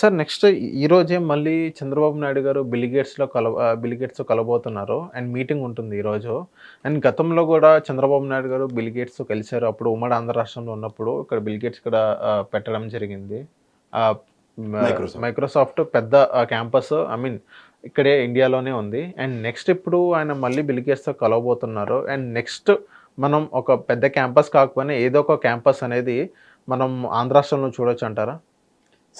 Sir next ఈ రోజే మళ్ళీ చంద్రబాబు నాయుడు గారు బిలిగేట్స్లో కల బిలిగేట్స్తో కలబోతున్నారు అండ్ మీటింగ్ ఉంటుంది ఈరోజు అండ్ గతంలో కూడా చంద్రబాబు నాయుడు గారు బిలిగేట్స్ కలిశారు. అప్పుడు ఉమ్మడి ఆంధ్ర రాష్ట్రంలో ఉన్నప్పుడు ఇక్కడ బిలిగేట్స్ ఇక్కడ పెట్టడం జరిగింది. మైక్రోసాఫ్ట్ పెద్ద క్యాంపస్. ఐ మీన్ ఇక్కడే ఇండియాలోనే ఉంది. అండ్ నెక్స్ట్ ఇప్పుడు ఆయన మళ్ళీ బిలిగేట్స్తో కలవబోతున్నారు. అండ్ నెక్స్ట్ మనం ఒక పెద్ద క్యాంపస్ కాకపోయినా ఏదో ఒక క్యాంపస్ అనేది మనం ఆంధ్ర రాష్ట్రంలో చూడొచ్చు అంటారా?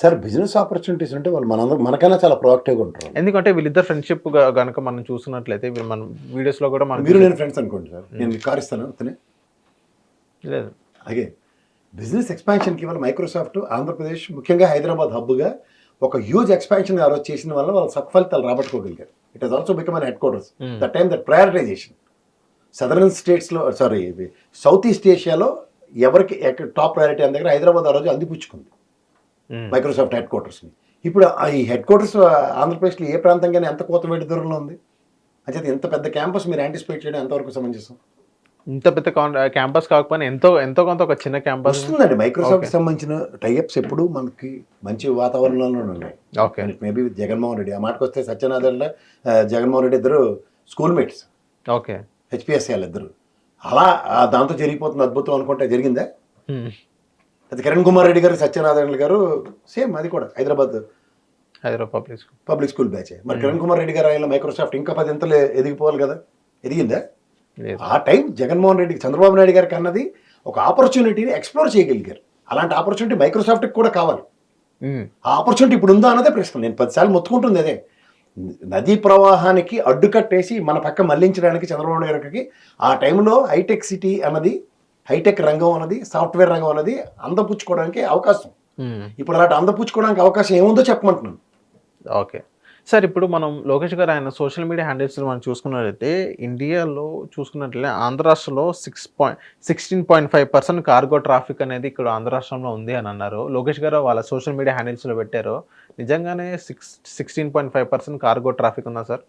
సార్ బిజినెస్ ఆపర్చునిటీస్ అంటే వాళ్ళు మనందరం మనకైనా చాలా ప్రొయాక్టివ్గా ఉంటారు. ఎందుకంటే వీళ్ళిద్దరు ఫ్రెండ్షిప్ గనక మనం చూసినట్లయితే వీళ్ళు మనం వీడియోస్లో కూడా మనం మీరు నేను ఫ్రెండ్స్ అనుకోండి సార్. నేను మీకు కార్ ఇస్తాను అతనే. లేదు. అలాగే బిజినెస్ ఎక్స్పాన్షన్కి వాళ్ళ మైక్రోసాఫ్ట్ ఆంధ్రప్రదేశ్ ముఖ్యంగా హైదరాబాద్ హబ్గా ఒక హ్యూజ్ ఎక్స్పాన్షన్ ఆ రోజు చేసిన వల్ల వాళ్ళు సత్ఫలితాలు రాబట్టుకోగలిగారు. It has also become an headquarters. That time that prioritisation southern స్టేట్స్లో సారీ సౌత్ ఈస్ట్ ఏషియాలో ఎవరికి టాప్ ప్రయారిటీ అని దగ్గర హైదరాబాద్ ఆ రోజు అందిపుచ్చుకుంది. Microsoft head క్వార్టర్స్ని. ఇప్పుడు ఆ ఈ హెడ్ క్వార్టర్స్ ఆంధ్రప్రదేశ్లో ఏ ప్రాంతంగానే ఎంత కోత వేడి దూరంలో ఉంది? అంటే ఇంత పెద్ద క్యాంపస్ మీరు యాంటిసిపేట్ చేయడం ఎంతవరకు సమంజసం? ఇంత పెద్ద క్యాంపస్ కాకపోయినా ఎంతో ఎంతో కొంత ఒక చిన్న క్యాంపస్. వస్తుందండి. మైక్రోసాఫ్ట్ సంబంధించిన టైఅప్స్ ఎప్పుడు మనకి మంచి వాతావరణంలోనే ఉన్నాయి. Okay. Maybe with Jaganmohan Reddy. ఆ మాటకు వస్తే సత్యనారాయణ ఆ, జగన్మోహన్ రెడ్డి ఇద్దరు స్కూల్ మేట్స్ ఓకే హెచ్పిఎస్సీ వాళ్ళు ఇద్దరు అలా దాంతో జరిగిపోతుంది అద్భుతం అనుకుంటే జరిగిందా. అది కిరణ్ కుమార్ రెడ్డి గారు సత్యనారాయణ గారు సేమ్ అది కూడా Hyderabad Hyderabad public school. Public school batch. మరి కిరణ్ కుమార్ రెడ్డి గారు ఆయన మైక్రోసాఫ్ట్ ఇంకా పది ఇంతలు ఎదిగిపోవాలి కదా? ఎదిగిందా? ఆ టైం జగన్మోహన్ రెడ్డి చంద్రబాబు నాయుడు గారికి అన్నది ఒక ఆపర్చునిటీని ఎక్స్ప్లోర్ చేయగలిగారు. అలాంటి ఆపర్చునిటీ మైక్రోసాఫ్ట్కి కూడా కావాలి. ఆ ఆపర్చునిటీ ఇప్పుడు ఉందా అన్నదే ప్రశ్న. నేను పదిసార్లు మొత్తుకుంటుంది అదే. నదీ ప్రవాహానికి అడ్డుకట్టేసి మన పక్క మళ్ళించడానికి చంద్రబాబు నాయుడు గారికి ఆ టైంలో హైటెక్ సిటీ అన్నది హైటెక్ రంగం అన్నది సాఫ్ట్వేర్ రంగం అన్నది అందపుచ్చుకోవడానికి అవకాశం. ఇప్పుడు అలాంటి అందపుచ్చుకోవడానికి అవకాశం ఏముందో చెప్పమంటున్నాను. ఓకే. సార్ ఇప్పుడు మనం లోకేష్ గారు ఆయన సోషల్ మీడియా హ్యాండిల్స్ మనం చూసుకున్నట్లయితే ఇండియాలో చూసుకున్నట్లయితే ఆంధ్ర రాష్ట్రంలో six point sixteen point five percent cargo traffic అనేది ఇక్కడ ఆంధ్ర రాష్ట్రంలో ఉంది అని అన్నారు. లోకేష్ గారు వాళ్ళ సోషల్ మీడియా హ్యాండిల్స్లో పెట్టారు. నిజంగానే six sixteen point five percent cargo traffic ఉందా సార్?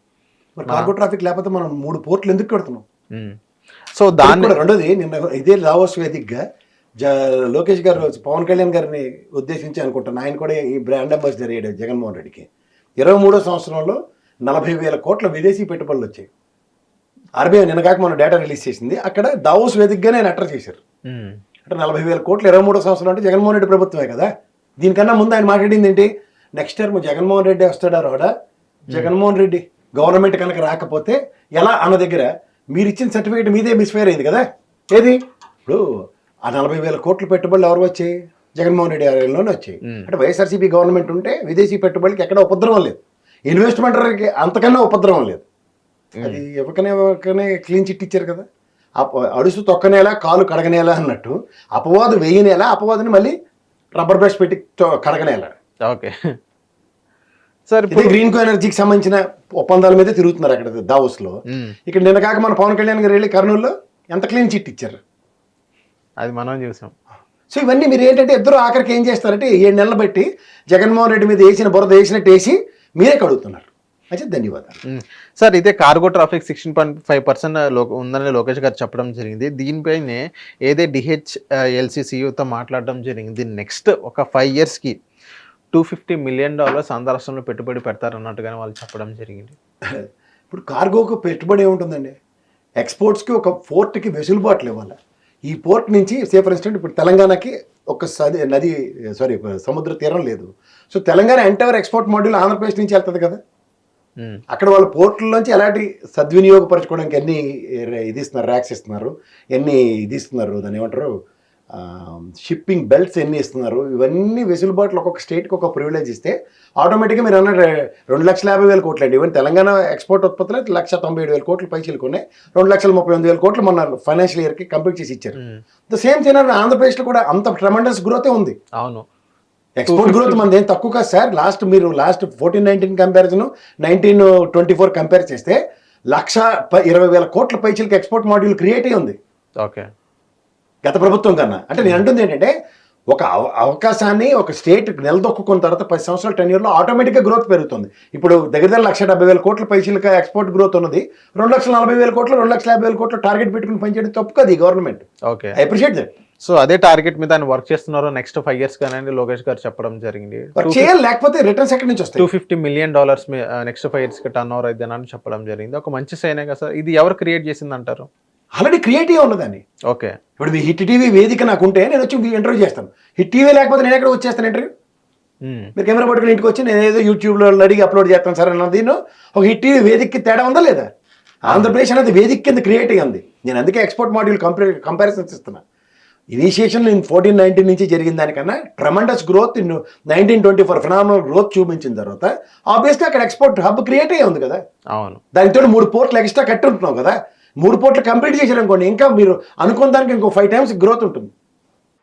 మరి కార్గో ట్రాఫిక్ లేకపోతే మనం మూడు పోర్ట్లు ఎందుకు కడుతున్నాం? మ్మ్. సో దాన్ని రెండోది నిన్న ఇదే లావోస్ వేదికగా జ లోకేష్ గారు పవన్ కళ్యాణ్ గారిని ఉద్దేశించి అనుకుంటాను ఆయన కూడా ఈ బ్రాండ్ అంబాసిడర్ అయ్యాడు జగన్మోహన్ రెడ్డికి. ఇరవై మూడో సంవత్సరంలో నలభై వేల కోట్ల విదేశీ పెట్టుబడులు వచ్చాయి. ఆర్బీఐ నిన్న కాక మన డేటా రిలీజ్ చేసింది అక్కడ దావోస్ వేదికగానే ఆయన అటర్ చేశారు. అంటే నలభై వేల కోట్లు ఇరవై మూడో సంవత్సరం అంటే జగన్మోహన్ రెడ్డి ప్రభుత్వమే కదా. దీనికన్నా ముందు ఆయన మాట్లాడింది ఏంటి? నెక్స్ట్ ఇయర్ జగన్మోహన్ రెడ్డి వస్తాడా రాడా? జగన్మోహన్ రెడ్డి గవర్నమెంట్ కనుక రాకపోతే ఎలా అన్న దగ్గర మీరు ఇచ్చిన సర్టిఫికేట్ మీదే మిస్ఫైర్ అయింది కదా? ఏది? ఇప్పుడు ఆ నలభై వేల కోట్ల పెట్టుబడులు ఎవరు వచ్చాయి? జగన్మోహన్ రెడ్డి ఆలయంలోనే వచ్చాయి. అంటే వైఎస్ఆర్సీపీ గవర్నమెంట్ ఉంటే విదేశీ పెట్టుబడికి ఎక్కడ ఉపద్రవం లేదు. ఇన్వెస్ట్మెంటర్కి అంతకన్నా ఉపద్రవం లేదు. అది ఎవరికనే ఎవరికనే క్లీన్ చిట్ ఇచ్చారు కదా? అడుసు తొక్కనేలా కాలు కడగనేలా అన్నట్టు అపవాదు వేయనేలా అపవాదుని మళ్ళీ రబ్బర్ బ్రష్ పెట్టి కడగనేలా. ఓకే. సార్ ఇది ఇప్పుడు గ్రీన్ కో ఎనర్జీకి సంబంధించిన ఒప్పందాల మీదే తిరుగుతున్నారు అక్కడ దావోస్లో. మ్మ్. ఇక్కడ నిన్న కాక మన పవన్ కళ్యాణ్ గారు వెళ్ళి కర్నూలులో ఎంత క్లీన్ చిట్ ఇచ్చారు? అది మనం చూసాం. సో ఇవన్నీ మీరు ఏంటంటే ఇద్దరు ఆఖరికి ఏం చేస్తారంటే ఏడు నెలలు బట్టి జగన్మోహన్ రెడ్డి మీద వేసిన బురద వేసినట్టు వేసి మీరే కడుగుతున్నారు. అయితే ధన్యవాదాలు. సార్ ఇదే cargo traffic sixteen point five percent ఉందని లోకేష్ గారు చెప్పడం జరిగింది. దీనిపైనే ఏదే డిహెచ్ ఎల్సీసీయూతో మాట్లాడడం జరిగింది. నెక్స్ట్ ఒక ఫైవ్ ఇయర్స్కి two fifty million dollars Andhra రాష్ట్రంలో పెట్టుబడి పెడతారన్నట్టుగానే వాళ్ళు చెప్పడం జరిగింది. ఇప్పుడు కార్గోకు పెట్టుబడి ఏముంటుందండి? ఎక్స్పోర్ట్స్కి ఒక పోర్ట్కి వెసులుబాట్లు ఇవ్వాలి ఈ పోర్ట్ నుంచి సే ఫర్ ఇన్స్టెంట్ ఇప్పుడు తెలంగాణకి ఒక సది నది సారీ సముద్ర తీరం లేదు. So Telangana entire export module Andhra Pradesh నుంచి వెళ్తుంది కదా. అక్కడ వాళ్ళ పోర్ట్ల ఎలాంటి సద్వినియోగపరచుకోవడానికి ఎన్ని ఇది ఇస్తున్నారు ర్యాక్స్ ఇస్తున్నారు ఎన్ని ఇది ఇస్తున్నారు దాన్ని ఏమంటారు? షిప్పింగ్ బెల్ట్స్ ఎన్ని ఇస్తున్నారు? ఇవన్నీ వెసులుబాట్లు ఒక్కొక్క స్టేట్కి ఒక ప్రివిలేజ్ ఇస్తే ఆటోమేటిక్గా మీరు అన్న రెండు లక్షల యాభై వేల కోట్లు అండి. ఈవెన్ తెలంగాణ ఎక్స్పోర్ట్ ఉత్పత్తులు లక్ష తొంభై ఏడు వేల కోట్లు పైసలు కొన్నాయి. రెండు లక్షల ముప్పై ఎనిమిది వేల కోట్లు మొన్న ఫైనాన్షియల్ ఇయర్కి కంప్లీట్ చేసి ఇచ్చారు. ద సేమ్ థింగ్ ఆంధ్రప్రదేశ్లో కూడా అంత ట్రమండస్ గ్రోతే ఉంది. అవును. ఎక్స్పోర్ట్ గ్రోత్ మనది ఏం తక్కువ కాదు సార్. లాస్ట్ మీరు last fourteen nineteen comparison nineteen twenty four compare చేస్తే లక్ష ఇరవై వేల కోట్ల పైచలకి ఎక్స్పోర్ట్ మాడ్యూల్ క్రియేట్ అయ్యి ఉంది. ఓకే గత ప్రభుత్వం కన్నా. అంటే నేను అంటుంది ఏంటంటే ఒక అవ- అవకాశాన్ని ఒక స్టేట్ నిలదొక్కున్న తర్వాత పది సంవత్సరాల టెన్ ఇయర్లో ఆటోమేటిక్గా గ్రోత్ పెరుగుతుంది. ఇప్పుడు దగ్గర దగ్గర లక్ష డెబ్బై వేల కోట్ల పైసలకి ఎక్స్పోర్ట్ గ్రోత్ ఉన్నది. రెండు లక్షల నలభై వేల కోట్లు రెండు లక్షల యాభై వేల కోట్లు టార్గెట్ పెట్టుకుని పనిచేయడం తప్పు కదా ఈ government. Okay. I appreciate that. So అదే టార్గెట్ మీద ఆయన వర్క్ చేస్తున్నారు నెక్స్ట్ ఫైవ్ ఇయర్స్ కానీ లోకేష్ గారు చెప్పడం జరిగింది. లేకపోతే రిటర్న్స్ ఎక్కడి నుంచి టూ వస్తాయి fifty million dollars next five ఇయర్స్కి టర్న్ ఓవర్ అయితే అని చెప్పడం జరిగింది. ఒక మంచి సైన్ కదా సార్. ఇది ఎవరు క్రియేట్ చేసింది అంటారు ఆల్రెడీ క్రియేటివ్ ఉన్నదాన్ని ఓకే. ఇప్పుడు మీ హిట్ టీవీ వేదిక నాకు ఉంటే నేను వచ్చి ఇంటర్వ్యూ చేస్తాను. హిట్ టీవీ లేకపోతే నేను ఎక్కడ వచ్చేస్తాను ఇంటర్వ్యూ? మీరు కెమెరా పట్టుకుని ఇంటికి వచ్చి నేను ఏదో యూట్యూబ్లో అడిగి అప్లోడ్ చేస్తాను సార్ అన్నది ఒక హిట్ టీవీ వేదికకి తేడా ఉందా లేదా? ఆంధ్రప్రదేశ్ అనేది వేదిక కింద క్రియేట్ అయ్యింది నేను అందుకే ఎక్స్పోర్ట్ మాడ్యూల్ కంపే కంపారిజన్స్ ఇస్తున్నా. ఇనిషియేషన్ నేను ఫోర్టీన్ నైన్టీన్ నుంచి జరిగిన దానికన్నా tremendous growth in nineteen twenty four phenomenal growth చూపించిన తర్వాత ఆబ్వియస్గా అక్కడ ఎక్స్పోర్ట్ హబ్ క్రియేట్ అయ్యి ఉంది కదా. అవును. దానితో మూడు పోర్ట్లు ఎక్స్ట్రా కట్టి ఉంటున్నావు కదా. మూడు పోర్ట్లు కంప్లీట్ చేశారనుకోండి ఇంకా మీరు అనుకున్న దానికి ఇంకో ఫైవ్ టైమ్స్ గ్రోత్ ఉంటుంది.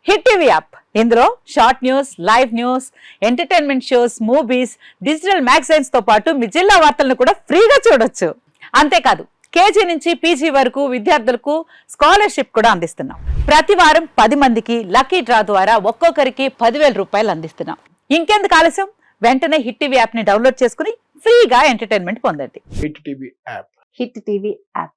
హిట్ టీవీ యాప్ ఇందులో short news live news entertainment shows movies digital మ్యాగజైన్స్తో పాటు మీ జిల్లా వార్తలను కూడా ఫ్రీగా చూడొచ్చు. అంతేకాదు కేజీ నుంచి పీజీ వరకు విద్యార్థులకు స్కాలర్షిప్ కూడా అందిస్తున్నాం. ప్రతి వారం పది మందికి లక్కీ డ్రా ద్వారా ఒక్కొక్కరికి పదివేల రూపాయలు అందిస్తున్నాం. ఇంకెందుకు ఆలస్యం? వెంటనే హిట్ టీవీ యాప్ని డౌన్లోడ్ చేసుకుని ఫ్రీగా ఎంటర్టైన్మెంట్ పొందండి. Hit TV app hit TV app